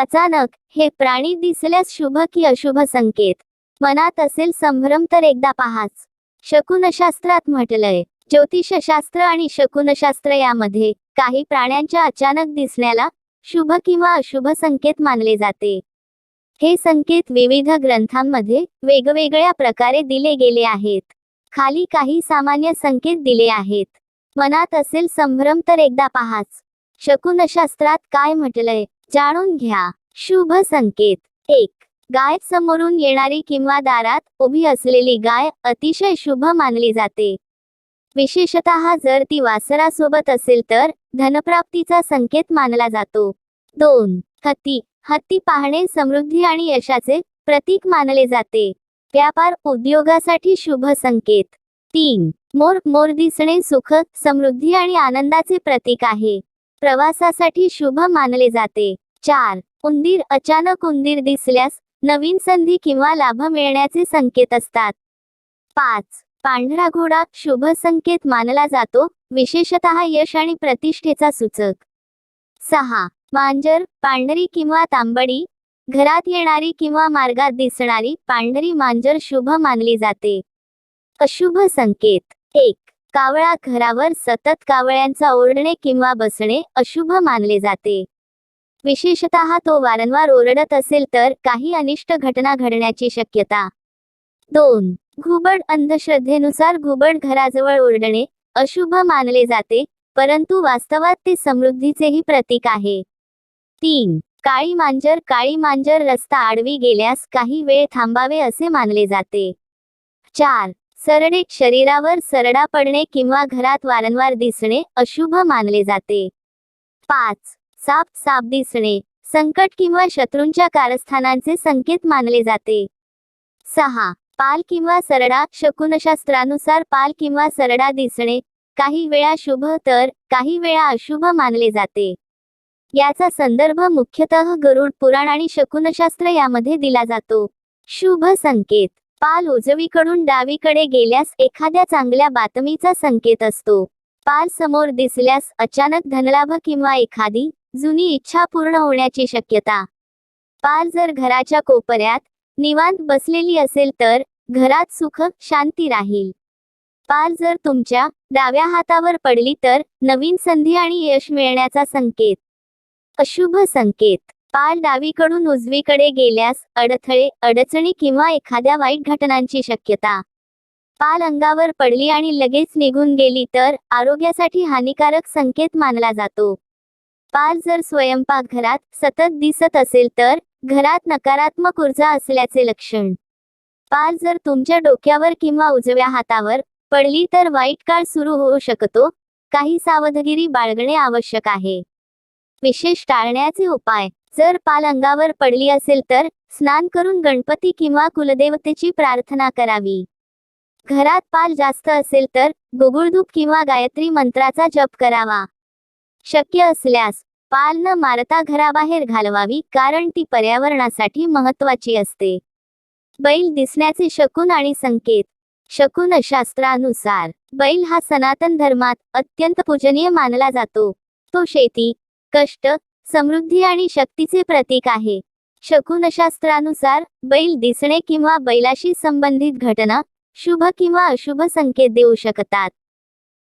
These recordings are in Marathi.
अचानक हे प्राणी दिसल्यास शुभ की अशुभ संकेत. मनात असेल संभ्रम तर एकदा पहाच. शकुनशास्त्रात म्हटलंय ज्योतिषशास्त्र आणि शकुनशास्त्र यामध्ये काही प्राण्यांच्या अचानक दिसण्याला शुभ किंवा अशुभ संकेत मानले जाते. हे संकेत विविध ग्रंथांमध्ये वेगवेगळ्या प्रकारे दिले गेले आहेत. खाली काही सामान्य संकेत दिले आहेत. मनात असेल संभ्रम तर एकदा पहाच. शकुनशास्त्रात काय म्हटलंय जाणून घ्या. शुभ संकेत. एक गाय समोरून येणारी किंवा दारात उभी असलेली गाय अतिशय शुभ मानली जाते. विशेषतः जर ती वासरासोबत असेल तर धनप्राप्तीचा संकेत मानला जातो. दोन हत्ती. हत्ती पाहणे समृद्धी आणि यशाचे प्रतीक मानले जाते. व्यापार उद्योगासाठी शुभ संकेत. तीन मोर. मोर दिसणे सुख समृद्धी आणि आनंदाचे प्रतीक आहे. प्रवासासाठी शुभ मानले जाते. चार. उंदीर अचानक उंदीर दिसल्यास नवीन संधी किंवा लाभ मिळण्याचे संकेत असतात. पाच. पांढरा घोडा शुभ संकेत मानला जातो विशेषतः यश आणि प्रतिष्ठेचा सूचक. सहा. मांजर पांढरी किंवा तांबडी घरात येणारी किंवा मार्गात दिसणारी पांढरी मांजर शुभ मानली जाते. अशुभ संकेत. एक. कावळा घरावर सतत कावळ्यांचा ओरडणे किंवा बसणे अशुभ मानले जाते. विशेषतः तो वारंवार ओरडत असेल तर काही अनिष्ट घटना घडण्याची शक्यता. दोन. घुबड अंधश्रद्धेनुसार घुबड घराजवळ ओरडणे अशुभ मानले जाते परंतु वास्तवात ते समृद्धीचेही प्रतीक आहे. तीन. काळी मांजर काळी मांजर रस्ता आडवी गेल्यास काही वेळ थांबावे असे मानले जाते. चार. सरडे शरीरावर सरडा पडणे किंवा घरात वारंवार दिसणे अशुभ मानले जाते. पाच. साप साप दिसणे संकट किंवा शत्रूंच्या कारस्थानांचे संकेत मानले जाते. सहा पाल किंवा सरडा शकुनशास्त्रानुसार पाल किंवा सरडा दिसणे काही वेळा शुभ तर काही वेळा अशुभ मानले जाते. याचा संदर्भ मुख्यतः गरुड पुराण आणि शकुनशास्त्र यामध्ये दिला जातो. शुभ संकेत पाल उजवीकडून डावीकडे गेल्यास एखाद्या चांगल्या बातमीचा संकेत असतो. पाल समोर दिसल्यास अचानक धनलाभ किंवा एखादी जुनी इच्छा पूर्ण होण्याची शक्यता. पाल जर घराच्या कोपऱ्यात निवांत बसलेली असेल तर घरात सुख शांती राहील. पाल जर तुमच्या डाव्या हातावर पडली तर नवीन संधी आणि यश मिळण्याचा संकेत. अशुभ संकेत. पाल डावीकडून उजवीकडे गेल्यास अडथळे अडचणी किंवा एखाद्या वाईट घटनांची शक्यता. पाल अंगावर पडली आणि लगेच निघून गेली तर आरोग्यासाठी हानिकारक संकेत मानला जातो. पाच जर स्वयंपाकघरात सतत दिसत असेल तर घरात नकारात्मक ऊर्जा असल्याचे लक्षण. पाच जर तुमच्या डोक्यावर किंवा उजव्या हातावर पडली तर वाईट काळ सुरू होऊ शकतो काही सावधगिरी बाळगणे आवश्यक आहे. विशेष टाळण्याचे उपाय जर पाल अंगावर पडली असेल तर स्नान करून गणपती किंवा कुलदेवतेची प्रार्थना करावी. घरात पाल जास्त असेल तर गुगुळधूप किंवा गायत्री मंत्राचा जप करावा. शक्य असल्यास पाल न मारता घराबाहेर घालवावी कारण ती पर्यावरणासाठी महत्वाची असते. बैल दिसण्याचे शकुन आणि संकेत. शकुन शास्त्रानुसार बैल हा सनातन धर्मात अत्यंत पूजनीय मानला जातो. तो शेती कष्ट समृद्धी आणि शक्तीचे प्रतीक आहे. शकुनशास्त्रानुसार बैल दिसणे किंवा बैलाशी संबंधित घटना शुभ किंवा अशुभ संकेत देऊ शकतात.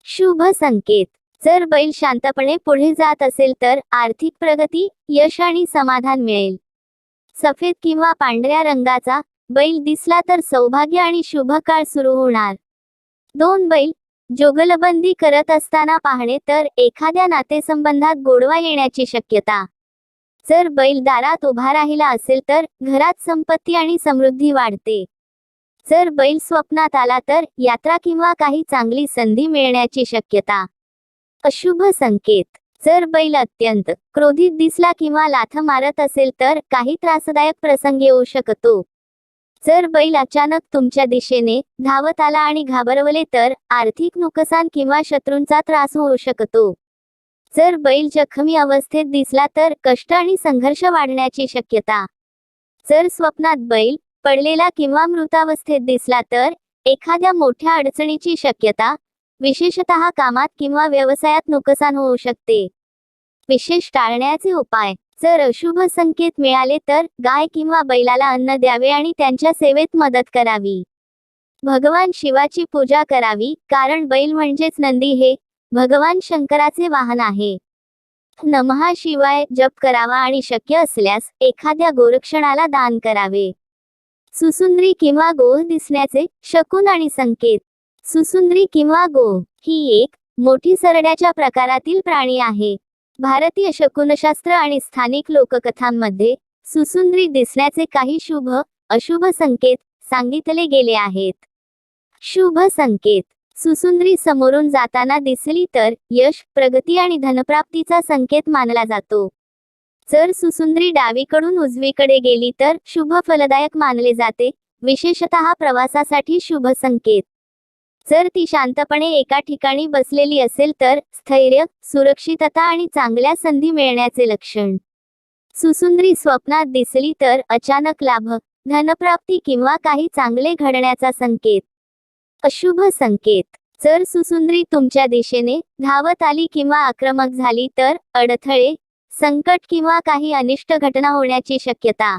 शुभ संकेत. जर बैल शांतपणे पुढे जात असेल तर आर्थिक प्रगती यश आणि समाधान मिळेल. सफेद किंवा पांढऱ्या रंगाचा बैल दिसला तर सौभाग्य आणि शुभ काळ सुरू होणार. दोन बैल जोगलबंदी करत असताना पाहणे तर एखाद्या नातेसंबंधात गोडवा येण्याची शक्यता. जर बैल दारात उभा राहिला असेल तर घरात संपत्ती आणि समृद्धी वाढते. जर बैल स्वप्नात आला तर यात्रा किंवा काही चांगली संधी मिळण्याची शक्यता. अशुभ संकेत. जर बैल अत्यंत क्रोधित दिसला किंवा लाथ मारत असेल तर काही त्रासदायक प्रसंग येऊ शकतो. जर बैल अचानक तुमच्या दिशेने धावत आला आणि घाबरवले तर आर्थिक नुकसान किंवा शत्रूंचा त्रास होऊ शकतो. जर बैल जखमी अवस्थेत दिसला तर कष्ट आणि संघर्ष वाढण्याची शक्यता. जर स्वप्नात बैल पडलेला किंवा मृतावस्थेत दिसला तर एखाद्या मोठ्या अडचणीची शक्यता विशेषतः कामात किंवा व्यवसायात नुकसान होऊ शकते. विशेष टाळण्याचे उपाय. जर अशुभ संकेत मिळाले तर गाय किंवा बैलाला अन्न द्यावे आणि त्यांच्या सेवेत मदत करावी. भगवान शिवाची पूजा करावी कारण बैल म्हणजेच नंदी हे भगवान शंकराचे वाहन आहे. नमहा शिवाय जप करावा आणि शक्य असल्यास एखाद्या गोरक्षणाला दान करावे. सुसुंद्री किंवा गोह दिसण्याचे शकून आणि संकेत. सुसुंद्री किंवा गो ही एक मोठी सरड्याच्या प्रकारातील प्राणी आहे. भारतीय शकुनशास्त्र आणि स्थानिक लोककथांमध्ये सुसुंद्री दिसण्याचे काही शुभ अशुभ संकेत सांगितले गेले आहेत. शुभ संकेत. सुसुंद्री समोरून जाताना दिसली तर यश प्रगती आणि धनप्राप्तीचा संकेत मानला जातो. जर सुसुंद्री डावीकडून उजवीकडे गेली तर शुभ फलदायक मानले जाते. विशेषतः प्रवासासाठी शुभ संकेत. जर ती शांतपणे एका ठिकाणी बसलेली असेल तर स्थैर्य सुरक्षितता आणि चांगल्या संधी मिळण्याचे लक्षण. सुसुंदरी स्वप्नात दिसली तर अचानक लाभ धनप्राप्ती किंवा काही चांगले घडण्याचा संकेत. अशुभ संकेत. जर सुसुंदरी तुमच्या दिशेने धावत आली किंवा आक्रमक झाली तर अडथळे संकट किंवा काही अनिष्ट घटना होण्याची शक्यता.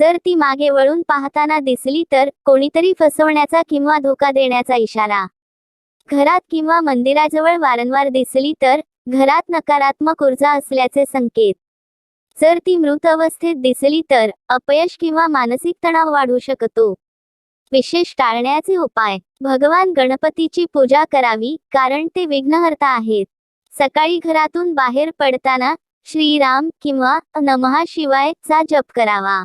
जर ती मागे वळून पाहताना दिसली तर कोणीतरी फसवण्याचा किंवा धोका देण्याचा इशारा. घरात किंवा मंदिराजवळ वारंवार दिसली तर घरात नकारात्मक ऊर्जा असल्याचे संकेत. जर ती मृत अवस्थेत दिसली तर अपयश किंवा मानसिक तणाव वाढू शकतो. विशेष टाळण्याचे उपाय. भगवान गणपतीची पूजा करावी कारण ते विघ्नहर्ता आहेत. सकाळी घरातून बाहेर पडताना श्रीराम किंवा नमहा शिवाय चा जप करावा.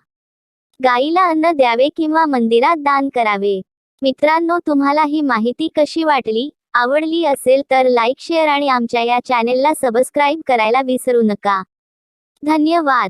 गाईला अन्न द्यावे किंवा मंदिरात दान करावे. मित्रांनो तुम्हाला ही माहिती कशी वाटली आवडली असेल तर लाईक शेअर आणि आमच्या या चॅनेलला सबस्क्राईब करायला विसरू नका. धन्यवाद.